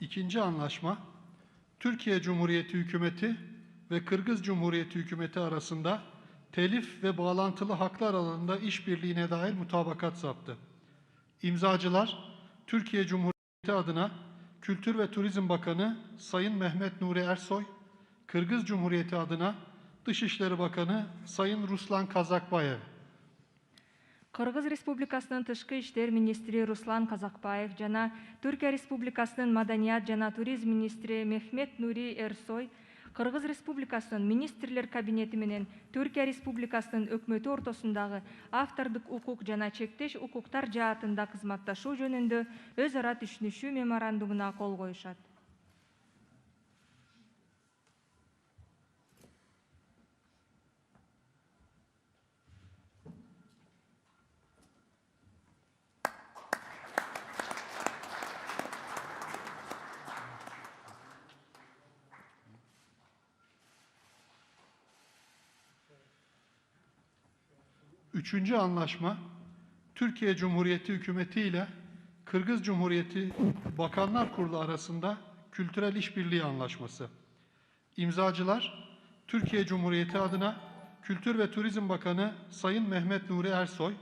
İkinci anlaşma, Türkiye Cumhuriyeti Hükümeti ve Kırgız Cumhuriyeti Hükümeti arasında telif ve bağlantılı haklar alanında işbirliğine dair mutabakat yaptı. İmzacılar, Türkiye Cumhuriyeti adına Kültür ve Turizm Bakanı Sayın Mehmet Nuri Ersoy, Kırgız Cumhuriyeti adına Dışişleri Bakanı Sayın Ruslan Kazakbayev. Кыргыз Республикасынын тышкы иштер министри Руслан Казакбаев жана Түркия Республикасынын маданият жана туризм министри Мехмет Нури Эрсой Кыргыз Республикасынын министрлер кабинети менен Түркия Республикасынын өкмөтү ортосундагы автордук укук жана чектеш укуктар жаатында кызматташуу жөнүндө өз ара түшүнүшүү меморандумуна кол коюшат Üçüncü anlaşma, Türkiye Cumhuriyeti Hükümeti ile Kırgız Cumhuriyeti Bakanlar Kurulu arasında kültürel işbirliği anlaşması. İmzacılar, Türkiye Cumhuriyeti adına Kültür ve Turizm Bakanı Sayın Mehmet Nuri Ersoy,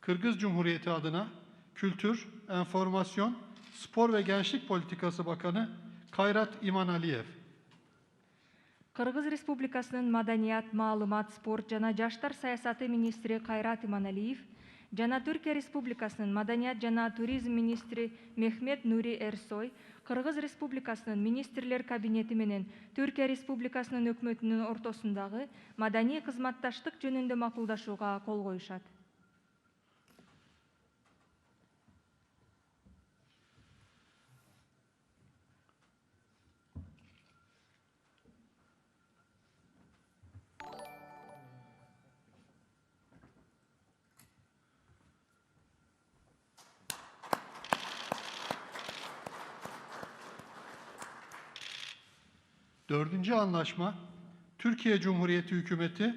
Kırgız Cumhuriyeti adına Kültür, Enformasyon, Spor ve Gençlik Politikası Bakanı Kayrat İman Aliyev. Кыргыз республикасынын маданият маалымат спорт жана жаштар саясаты министри кайрат иманалиев жана түркия республикасынын маданият жана туризм министри мехмет нури эрсой кыргыз республикасынын министрлер кабинети менен түркия республикасынын өкмөтүнүн ортосундагы маданий кызматташтык жөнүндө макулдашууга кол коюшат Dördüncü anlaşma, Türkiye Cumhuriyeti Hükümeti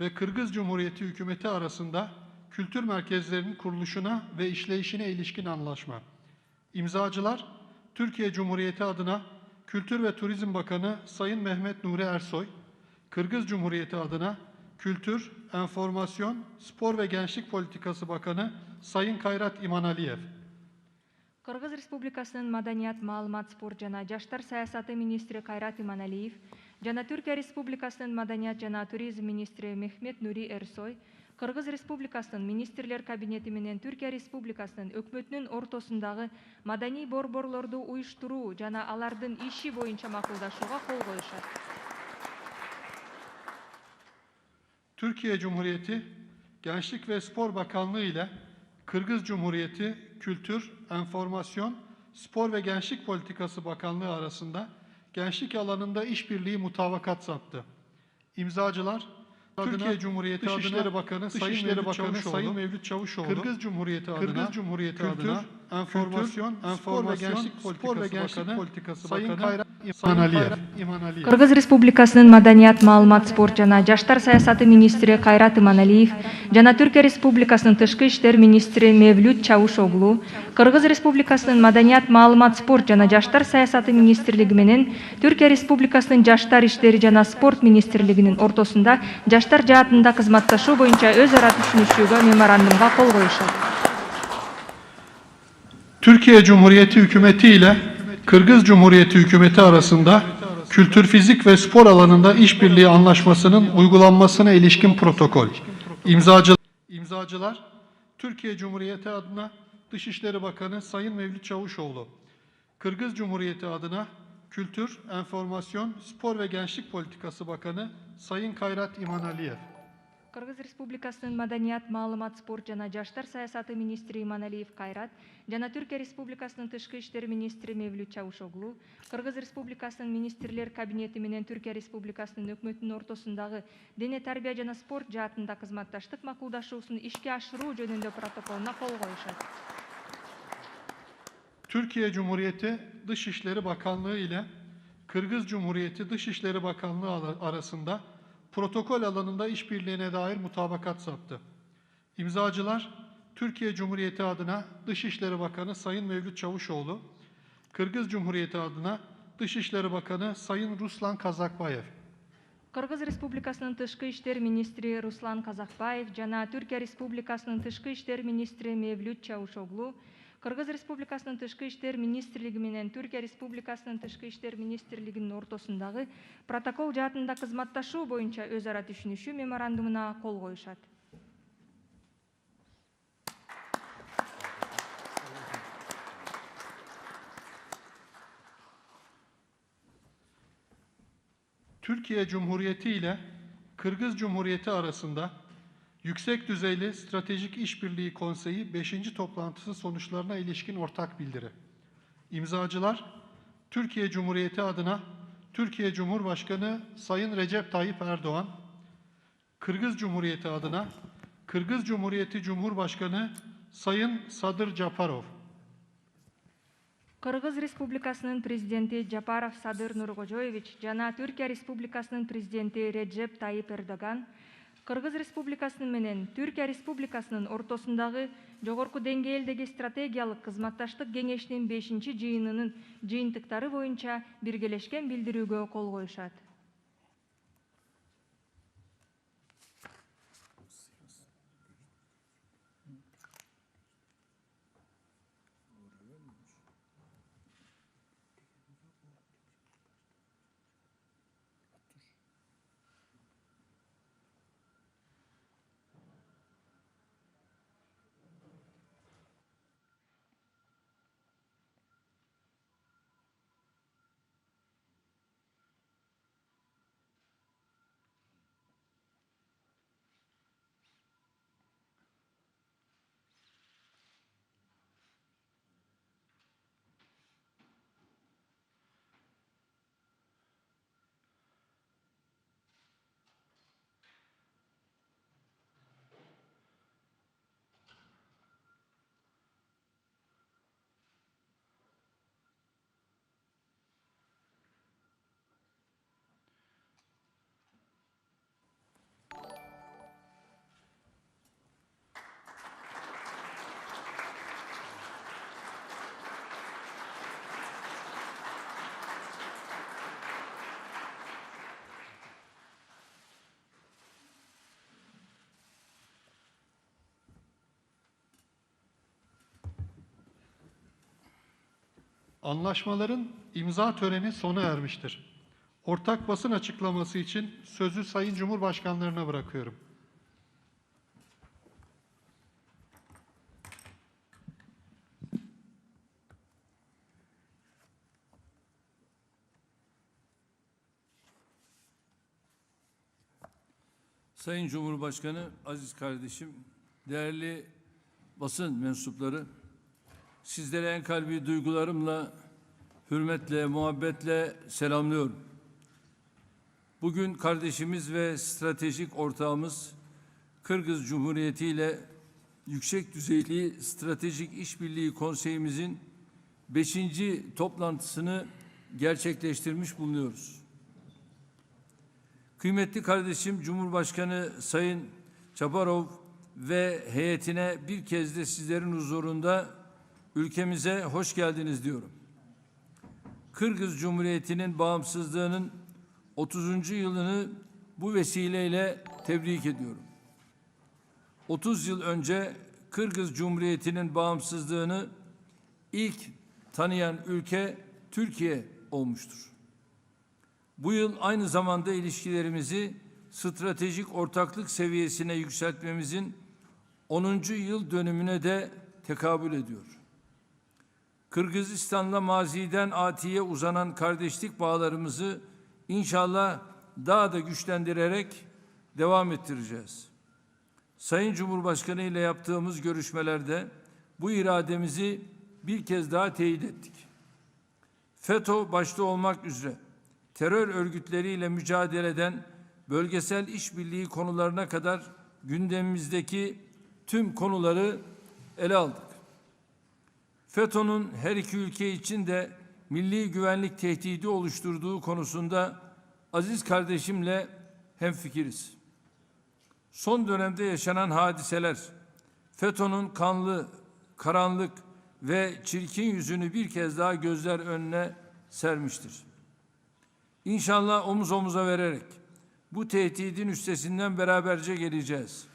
ve Kırgız Cumhuriyeti Hükümeti arasında kültür merkezlerinin kuruluşuna ve işleyişine ilişkin anlaşma. İmzacılar, Türkiye Cumhuriyeti adına Kültür ve Turizm Bakanı Sayın Mehmet Nuri Ersoy, Kırgız Cumhuriyeti adına Kültür, Enformasyon, Spor ve Gençlik Politikası Bakanı Sayın Kayrat İmanaliyev. Кыргыз республикасынын маданият маалымат спорт жана жаштар саясаты министри кайрат иманалиев жана түркия республикасынын маданият жана туризм министри мехмет нури эрсой кыргыз республикасынын министрлер кабинети менен түркия республикасынын өкмөтүнүн ортосундагы маданий борборлорду уюштуруу жана алардын иши боюнча макулдашууга кол коюшат. Türkiye Cumhuriyeti Gençlik ve Spor Bakanlığı ile Kırgız Cumhuriyeti Kültür, Enformasyon, Spor ve Gençlik Politikası Bakanlığı arasında gençlik alanında işbirliği mutabakat yaptı. İmzacılar Türkiye Cumhuriyeti Dışişleri Bakanı Sayın Mevlüt Bakanı Sayın Mevlüt Çavuşoğlu, Kırgız Cumhuriyeti adına Kırgız Cumhuriyeti Kültür, adına Enformasyon, Spor ve Gençlik Politikası Bakanı Politikası Sayın Kayra Кыргыз республикасынын маданият маалымат спорт жана жаштар саясаты министри кайрат иманалиев жана түркия республикасынын тышкы иштер министри мевлют чавушоглу кыргыз республикасынын маданият маалымат спорт жана жаштар саясаты министрлиги менен түркия республикасынын жаштар иштери жана спорт министрлигинин ортосунда жаштар жаатында кызматташуу боюнча өз ара түшүнүшүүгө меморандумга кол коюшат. Türkiye Cumhuriyeti Hükümeti ile Kırgız Cumhuriyeti Hükümeti arasında kültür, fizik ve spor alanında işbirliği anlaşmasının uygulanmasına ilişkin protokol. İmzacı, imzacılar Türkiye Cumhuriyeti adına Dışişleri Bakanı Sayın Mevlüt Çavuşoğlu, Kırgız Cumhuriyeti adına Kültür, Enformasyon, Spor ve Gençlik Politikası Bakanı Sayın Kayrat İman Aliyev. кыргыз республикасынын маданият маалымат спорт жана жаштар саясаты министри иманалиев кайрат жана түркия республикасынын тышкы иштер министри мевлют чавушоглу кыргыз республикасынын министрлер кабинети менен түркия республикасынын өкмөтүнүн ортосундагы дене тарбия жана спорт жаатында кызматташтык макулдашуусун ишке ашыруу жөнүндө протоколуна кол коюшат Türkiye Cumhuriyeti Dışişleri Bakanlığı ile Kırgız Cumhuriyeti Dışişleri Bakanlığı ala- arasında protokol alanında işbirliğine dair mutabakat yaptı. İmzacılar Türkiye Cumhuriyeti adına Dışişleri Bakanı Sayın Mevlüt Çavuşoğlu, Kırgız Cumhuriyeti adına Dışişleri Bakanı Sayın Ruslan Kazakbayev. Кыргыз Республикасынын тышкы иштер министри Руслан Казакбаев жана Түркия Республикасынын тышкы иштер министри Мевлют Чавушоглу, Кыргыз Республикасынын тышкы иштер министрлиги менен Түркия Республикасынын тышкы иштер министрлигинин ортосундагы протокол жаатында кызматташуу боюнча өз ара түшүнүшүү меморандумуна кол коюшат. Türkiye Cumhuriyeti ile Kırgız Cumhuriyeti arasında Yüksek Düzeyli Stratejik İşbirliği Konseyi 5. toplantısı sonuçlarına ilişkin ortak bildiri. İmzacılar Türkiye Cumhuriyeti adına Türkiye Cumhurbaşkanı Sayın Recep Tayyip Erdoğan, Kırgız Cumhuriyeti adına Kırgız Cumhuriyeti Cumhurbaşkanı Sayın Sadır Japarov, Кыргыз Республикасынын президенти Жапаров Садыр Нуркожоевич жана Түркия Республикасынын президенти Реджеп Тайып Эрдоган Кыргыз Республикасынын менен Түркия Республикасынын ортосундагы жогорку деңгээлдеги стратегиялык кызматташтык кеңешинин бешинчи жыйынынын жыйынтыктары боюнча биргелешкен билдирүүгө кол коюшат. Anlaşmaların imza töreni sona ermiştir. Ortak basın açıklaması için sözü Sayın Cumhurbaşkanlarına bırakıyorum. Sayın Cumhurbaşkanı, aziz kardeşim, değerli basın mensupları, sizlere en kalbi duygularımla, hürmetle, muhabbetle selamlıyorum. Bugün kardeşimiz ve stratejik ortağımız Kırgız Cumhuriyeti ile Yüksek Düzeyli Stratejik İşbirliği Konseyimizin 5. toplantısını gerçekleştirmiş bulunuyoruz. Kıymetli kardeşim Cumhurbaşkanı Sayın Çaparov ve heyetine bir kez de sizlerin huzurunda ülkemize hoş geldiniz diyorum. Kırgız Cumhuriyeti'nin bağımsızlığının 30. yılını bu vesileyle tebrik ediyorum. 30 yıl önce Kırgız Cumhuriyeti'nin bağımsızlığını ilk tanıyan ülke Türkiye olmuştur. Bu yıl aynı zamanda ilişkilerimizi stratejik ortaklık seviyesine yükseltmemizin 10. yıl dönümüne de tekabül ediyor. Kırgızistan'la maziden atiye uzanan kardeşlik bağlarımızı inşallah daha da güçlendirerek devam ettireceğiz. Sayın Cumhurbaşkanı ile yaptığımız görüşmelerde bu irademizi bir kez daha teyit ettik. FETÖ başta olmak üzere terör örgütleriyle mücadeleden bölgesel işbirliği konularına kadar gündemimizdeki tüm konuları ele aldık. FETÖ'nün her iki ülke için de milli güvenlik tehdidi oluşturduğu konusunda aziz kardeşimle hemfikiriz. Son dönemde yaşanan hadiseler FETÖ'nün kanlı, karanlık ve çirkin yüzünü bir kez daha gözler önüne sermiştir. İnşallah omuz omuza vererek bu tehdidin üstesinden beraberce geleceğiz.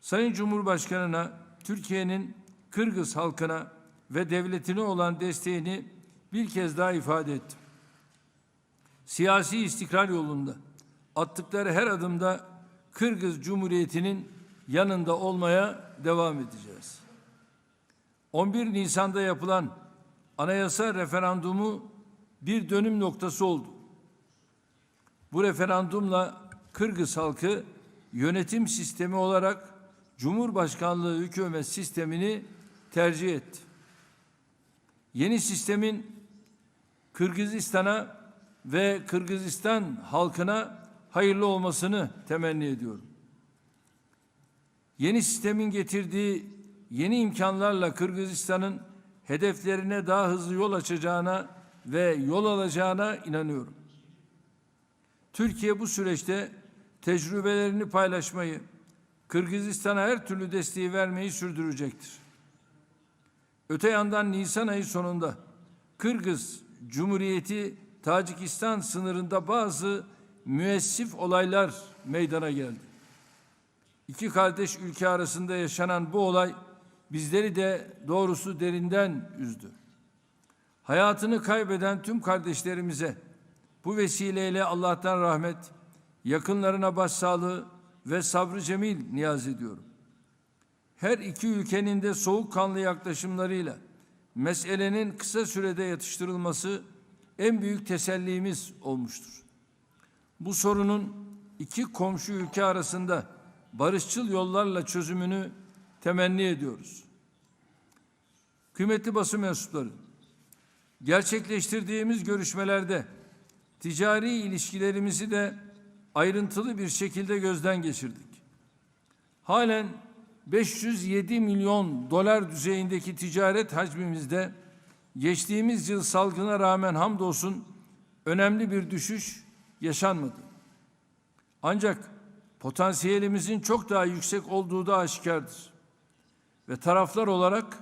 Sayın Cumhurbaşkanı'na Türkiye'nin Kırgız halkına ve devletine olan desteğini bir kez daha ifade ettim. Siyasi istikrar yolunda attıkları her adımda Kırgız Cumhuriyeti'nin yanında olmaya devam edeceğiz. 11 Nisan'da yapılan anayasa referandumu bir dönüm noktası oldu. Bu referandumla Kırgız halkı yönetim sistemi olarak Cumhurbaşkanlığı hükümet sistemini tercih etti. Yeni sistemin Kırgızistan'a ve Kırgızistan halkına hayırlı olmasını temenni ediyorum. Yeni sistemin getirdiği yeni imkanlarla Kırgızistan'ın hedeflerine daha hızlı yol açacağına ve yol alacağına inanıyorum. Türkiye bu süreçte tecrübelerini paylaşmayı, Kırgızistan'a her türlü desteği vermeyi sürdürecektir. Öte yandan Nisan ayı sonunda Kırgız Cumhuriyeti Tacikistan sınırında bazı müessif olaylar meydana geldi. İki kardeş ülke arasında yaşanan bu olay bizleri de doğrusu derinden üzdü. Hayatını kaybeden tüm kardeşlerimize bu vesileyle Allah'tan rahmet, yakınlarına başsağlığı ve sabrı cemil niyaz ediyorum. Her iki ülkenin de soğukkanlı yaklaşımlarıyla meselenin kısa sürede yatıştırılması en büyük tesellimiz olmuştur. Bu sorunun iki komşu ülke arasında barışçıl yollarla çözümünü temenni ediyoruz. Kıymetli basın mensupları, gerçekleştirdiğimiz görüşmelerde ticari ilişkilerimizi de ayrıntılı bir şekilde gözden geçirdik. Halen 507 milyon dolar düzeyindeki ticaret hacmimizde geçtiğimiz yıl salgına rağmen hamdolsun önemli bir düşüş yaşanmadı. Ancak potansiyelimizin çok daha yüksek olduğu da aşikardır. Ve taraflar olarak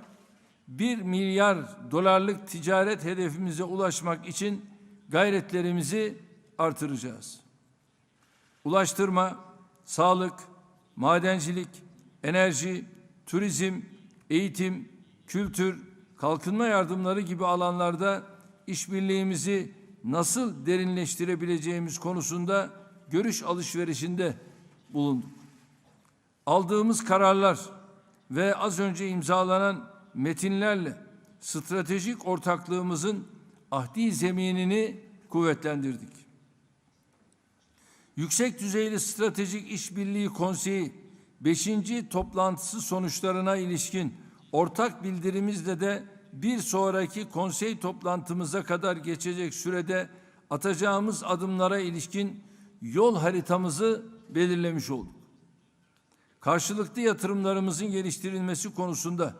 1 milyar dolarlık ticaret hedefimize ulaşmak için gayretlerimizi artıracağız. Ulaştırma, sağlık, madencilik, enerji, turizm, eğitim, kültür, kalkınma yardımları gibi alanlarda işbirliğimizi nasıl derinleştirebileceğimiz konusunda görüş alışverişinde bulunduk. Aldığımız kararlar ve az önce imzalanan metinlerle stratejik ortaklığımızın ahdi zeminini kuvvetlendirdik. Yüksek düzeyli stratejik işbirliği konseyi 5. toplantısı sonuçlarına ilişkin ortak bildirimizde de bir sonraki konsey toplantımıza kadar geçecek sürede atacağımız adımlara ilişkin yol haritamızı belirlemiş olduk. Karşılıklı yatırımlarımızın geliştirilmesi konusunda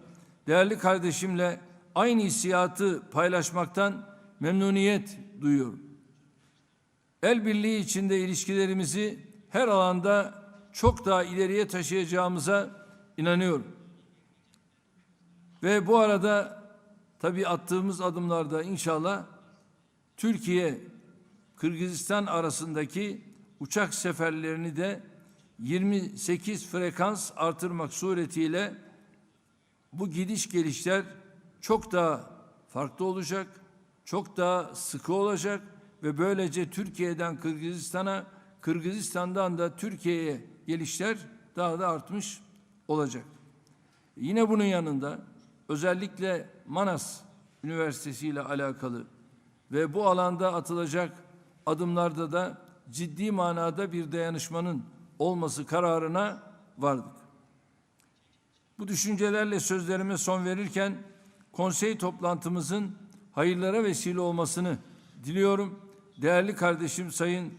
değerli kardeşimle aynı hissiyatı paylaşmaktan memnuniyet duyuyorum. El birliği içinde ilişkilerimizi her alanda çok daha ileriye taşıyacağımıza inanıyorum. Ve bu arada tabii attığımız adımlarda inşallah Türkiye Kırgızistan arasındaki uçak seferlerini de 28 frekans artırmak suretiyle bu gidiş gelişler çok daha farklı olacak, çok daha sıkı olacak ve böylece Türkiye'den Kırgızistan'a, Kırgızistan'dan da Türkiye'ye gelişler daha da artmış olacak. Yine bunun yanında özellikle Manas Üniversitesi ile alakalı ve bu alanda atılacak adımlarda da ciddi manada bir dayanışmanın olması kararına vardık. Bu düşüncelerle sözlerime son verirken konsey toplantımızın hayırlara vesile olmasını diliyorum. Değerli kardeşim Sayın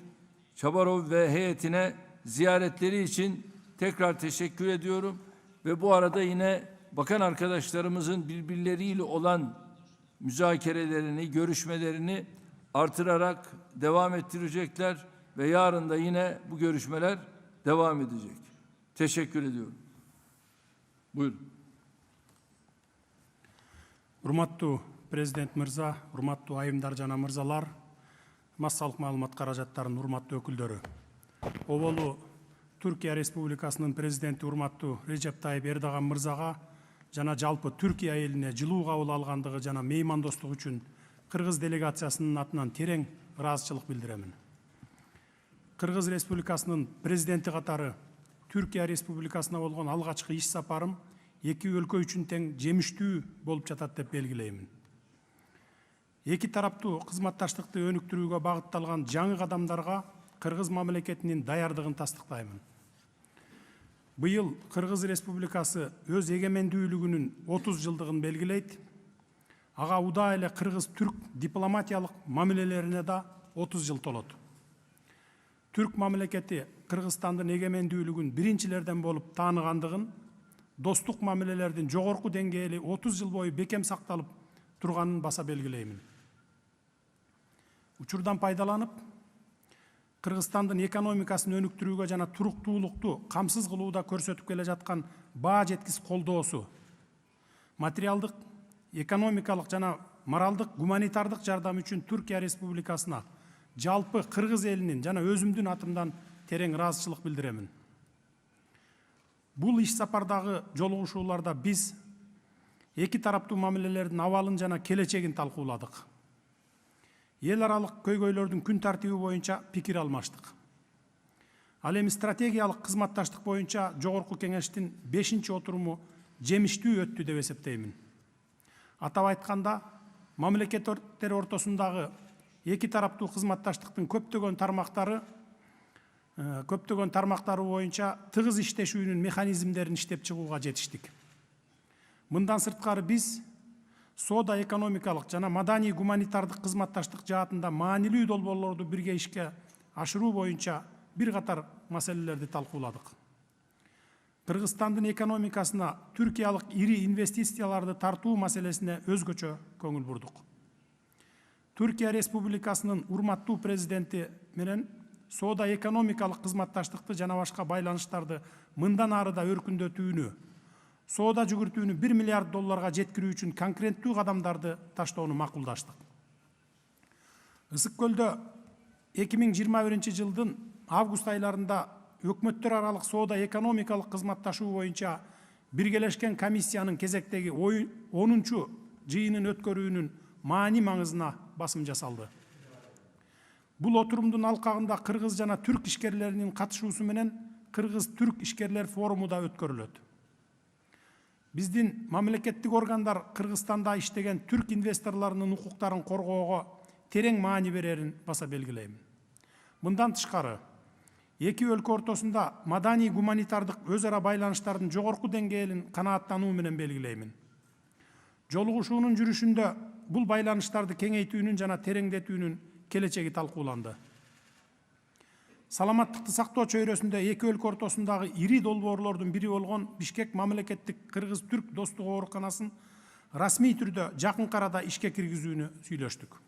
Çabarov ve heyetine ziyaretleri için tekrar teşekkür ediyorum ve bu arada yine bakan arkadaşlarımızın birbirleriyle olan müzakerelerini, görüşmelerini artırarak devam ettirecekler ve yarın da yine bu görüşmeler devam edecek. Teşekkür ediyorum. Buyurun. урматтуу президент мырза урматтуу айымдар жана мырзалар массалык маалымат каражаттарынын урматтуу өкүлдөрү Оболу түркия республикасынын президенти урматтуу режеп тайып эрдоган мырзага жана жалпы түркия элине жылуу кабыл алгандыгы жана меймандостук үчүн кыргыз делегациясынын атынан терең ыраазычылык билдиремин. Кыргыз республикасынын президенти катары түркия республикасына болгон алгачкы иш сапарым эки өлкө үчүн тең жемиштүү болуп жатат деп белгилеймин. Эки тараптуу кызматташтыкты өнүктүрүүгө багытталган жаңы кадамдарга кыргыз мамлекетинин даярдыгын тастыктаймын быйыл кыргыз республикасы өз эгемендүүлүгүнүн отуз жылдыгын белгилейт ага удаа эле кыргыз түрк дипломатиялык мамилелерине да отуз жыл толот түрк мамлекети кыргызстандын эгемендүүлүгүн биринчилерден болуп тааныгандыгын достук мамилелердин жогорку деңгээли отуз жыл бою бекем сакталып турганын баса белгилеймин учурдан пайдаланып кыргызстандын экономикасын өнүктүрүүгө жана туруктуулукту камсыз кылууда көрсөтүп келе жаткан баа жеткис колдоосу. Материалдык экономикалык жана моралдык гуманитардык жардам үчүн түркия республикасына жалпы кыргыз элинин жана өзүмдүн атымдан терең ыраазычылык билдиремин. Бул иш сапардагы жолугушууларда биз эки тараптуу мамилелердин абалын жана келечегин талкууладык. Эл аралык көйгөйлөрдүн күн тартиби боюнча пикир алмаштык ал эми стратегиялык кызматташтык боюнча жогорку кеңештин бешинчи отуруму жемиштүү өттү деп эсептеймин атап айтканда мамлекеттер ортосундагы эки тараптуу кызматташтыктын көптөгөн тармактары э, көптөгөн тармактары боюнча тыгыз иштешүүнүн механизмдерин иштеп чыгууга жетиштик мындан сырткары биз соода экономикалык жана маданий гуманитардык кызматташтык жаатында маанилүү долбоорлорду бирге ишке ашыруу боюнча бир катар маселелерди талкууладык. Кыргызстандын экономикасына түркиялык ири инвестицияларды тартуу маселесине өзгөчө көңүл бурдук. Түркия республикасынын урматтуу президенти менен соода экономикалык кызматташтыкты жана башка байланыштарды мындан ары да өркүндөтүүнү соода жүгүртүүнү бир миллиард долларга жеткирүү үчүн конкреттүү кадамдарды таштоону макулдаштык ысык көлдө эки миң жыйырма биринчи жылдын август айларында өкмөттөр аралык соода экономикалык кызматташуу боюнча биргелешкен комиссиянын кезектеги онунчу жыйынын өткөрүүнүн маани маңызына басым жасалды бул отурумдун алкагында кыргыз жана түрк ишкерлеринин катышуусу менен кыргыз түрк ишкерлер форуму да өткөрүлөт біздің мамлекеттік органдар қырғызстанда іштеген түрк инвесторларының құқықтарын қорғауға терең маани берерін баса белгілеймін. Бұндан тышкары, екі өлкө ортосунда мадани гуманитардық өзара байланыштардын жогорку деңгээлин канааттануу менен белгилеймин жолугушуунун жүрүшүндө бул байланыштарды кеңейтүүнүн жана тереңдетүүнүн келечеги талкууланды саламаттыкты сактоо чөйрөсүндө эки өлкө ортосундагы ири долбоорлордун бири болгон бишкек мамлекеттик кыргыз түрк достук ооруканасын расмий түрдө жакынкы арада ишке киргизүүнү сүйлөштүк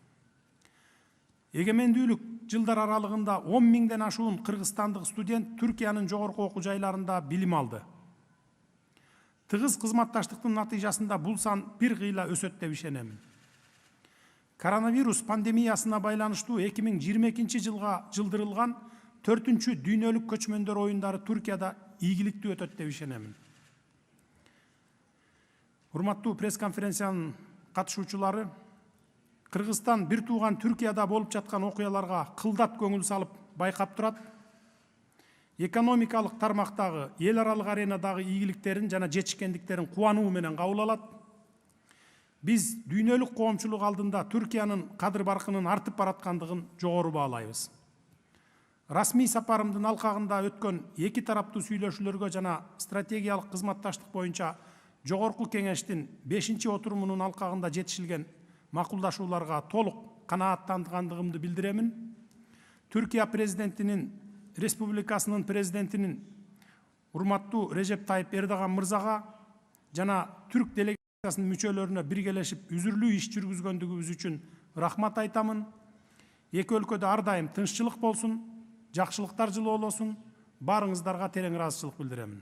эгемендүүлүк жылдар аралыгында он миңден ашуун кыргызстандык студент түркиянын жогорку окуу жайларында билим алды тыгыз кызматташтыктын натыйжасында бул сан бир кыйла өсөт деп ишенемин коронавирус пандемиясына байланыштуу эки миң жыйырма экинчи жылга жылдырылган төртүнчү дүйнөлүк көчмөндөр оюндары туркияда ийгиликтүү өтөт деп ишенемин урматтуу пресс конференциянын катышуучулары кыргызстан бир тууган түркияда болуп жаткан окуяларга кылдат көңүл салып байкап турат экономикалык тармактагы эл аралык аренадагы ийгиликтерин жана жетишкендиктерин кубануу менен кабыл алат биз дүйнөлүк коомчулук алдында түркиянын кадыр баркынын артып бараткандыгын жогору баалайбыз расмий сапарымдын алкагында өткөн эки тараптуу сүйлөшүүлөргө жана стратегиялык кызматташтык боюнча жогорку кеңештин бешинчи отурумунун алкагында жетишилген макулдашууларга толук канааттангандыгымды билдиремин. Түркия президентинин республикасынын президентинин урматтуу режеп тайып эрдоган мырзага жана түрк делегациясынын мүчөлөрүнө биргелешип үзүрлүү иш жүргүзгөндүгүбүз үчүн рахмат айтамын. Эки өлкөдө ар дайым тынччылык болсун жақшылықтар жылы болсын барыңыздарға терең разышылық білдіремін.